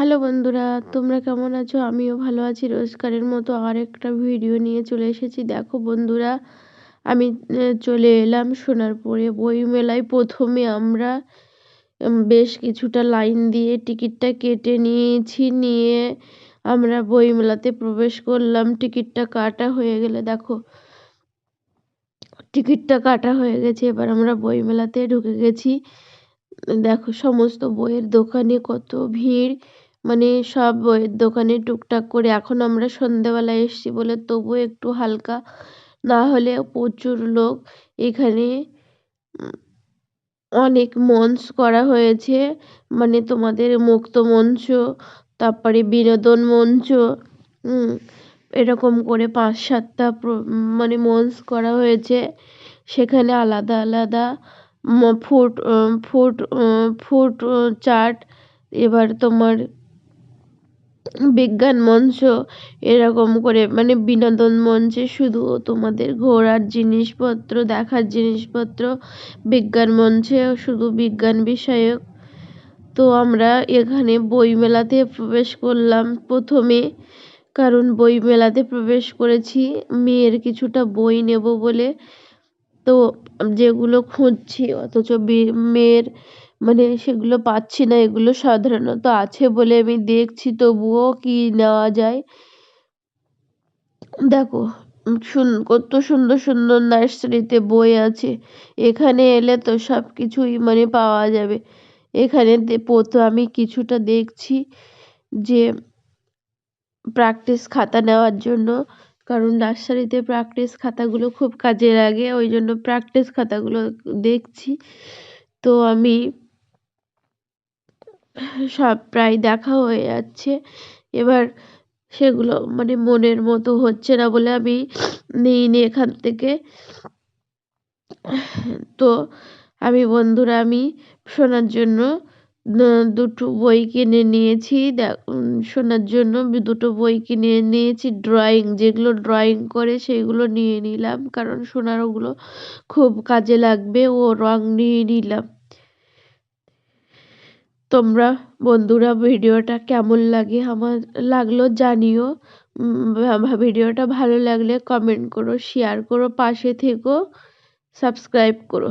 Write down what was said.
Hello বন্ধুরা, তোমরা কেমন আছো? আমিও ভালো আছি। রোজকারের মতো আরেকটা ভিডিও নিয়ে চলে এসেছি। দেখো বন্ধুরা, আমি চলে এলাম সোনারপুরে বইমেলায়। প্রথমে আমরা বেশ কিছুটা লাইন দিয়ে টিকিটটা কেটে নিয়েছি। নিয়ে আমরা বইমেলাতে প্রবেশ করলাম। টিকিটটা কাটা হয়ে গেলে, দেখো, টিকিটটা কাটা হয়ে গেছে। এবার আমরা বইমেলাতে ঢুকে গেছি। দেখো, সমস্ত বইয়ের দোকানে কত ভিড়। মানে সব বইয়ের দোকানে টুকটাক করে। এখন আমরা সন্ধেবেলায় এসছি বলে তবুও একটু হালকা। না হলে প্রচুর লোক। এখানে অনেক মঞ্চ করা হয়েছে। মানে তোমাদের মুক্ত মঞ্চ, তারপরে বিনোদন মঞ্চ এরকম করে পাঁচ সাতটা মানে মঞ্চ করা হয়েছে। সেখানে আলাদা আলাদা ফুড ফুড ফুড চার্ট, এবার তোমার বিজ্ঞান মঞ্চ এরকম করে মানে বিনোদন মঞ্চে শুধু তোমাদের ঘোরার জিনিসপত্র, দেখার জিনিসপত্র, বিজ্ঞান মঞ্চে শুধু বিজ্ঞান বিষয়ক। তো আমরা এখানে বইমেলাতে প্রবেশ করলাম প্রথমে, কারণ বইমেলাতে প্রবেশ করেছি, মেয়ের কিছুটা বই নেব বলে। তো যেগুলো খুঁজছি, অথচ মেয়ের মানে সেগুলো পাচ্ছি না, এগুলো সাধারণত আছে বলে আমি দেখছি, তবুও কি নেওয়া যায়? দেখো কত সুন্দর সুন্দর নার্সারিতে বই আছে, এখানে এলে তো সব কিছুই মানে পাওয়া যাবে। এখানে তো আমি কিছুটা দেখছি যে প্র্যাকটিস খাতা নেওয়ার জন্য, কারণ নার্সারিতে প্র্যাকটিস খাতাগুলো খুব কাজে লাগে, ওই জন্য প্র্যাকটিস খাতাগুলো দেখছি। তো আমি সব প্রায় দেখা হয়ে যাচ্ছে। এবার সেগুলো মানে মনের মতো হচ্ছে না বলে আমি নিইনি এখান থেকে। তো আমি বন্ধুরা, আমি শোনার জন্য দুটো বই কিনে নিয়েছি। শোনার জন্য দুটো বই কিনে নিয়েছি। ড্রয়িং, যেগুলো ড্রয়িং করে সেগুলো নিয়ে নিলাম। কারণ সোনার ওগুলো খুব কাজে লাগবে, ও রং নিয়ে নিলাম। তোমরা বন্ধুরা ভিডিওটা কেমন লাগে আমার লাগল জানিও। ভিডিওটা ভালো লাগলে কমেন্ট করো শেয়ার করো, পাশে থেকো সাবস্ক্রাইব করো।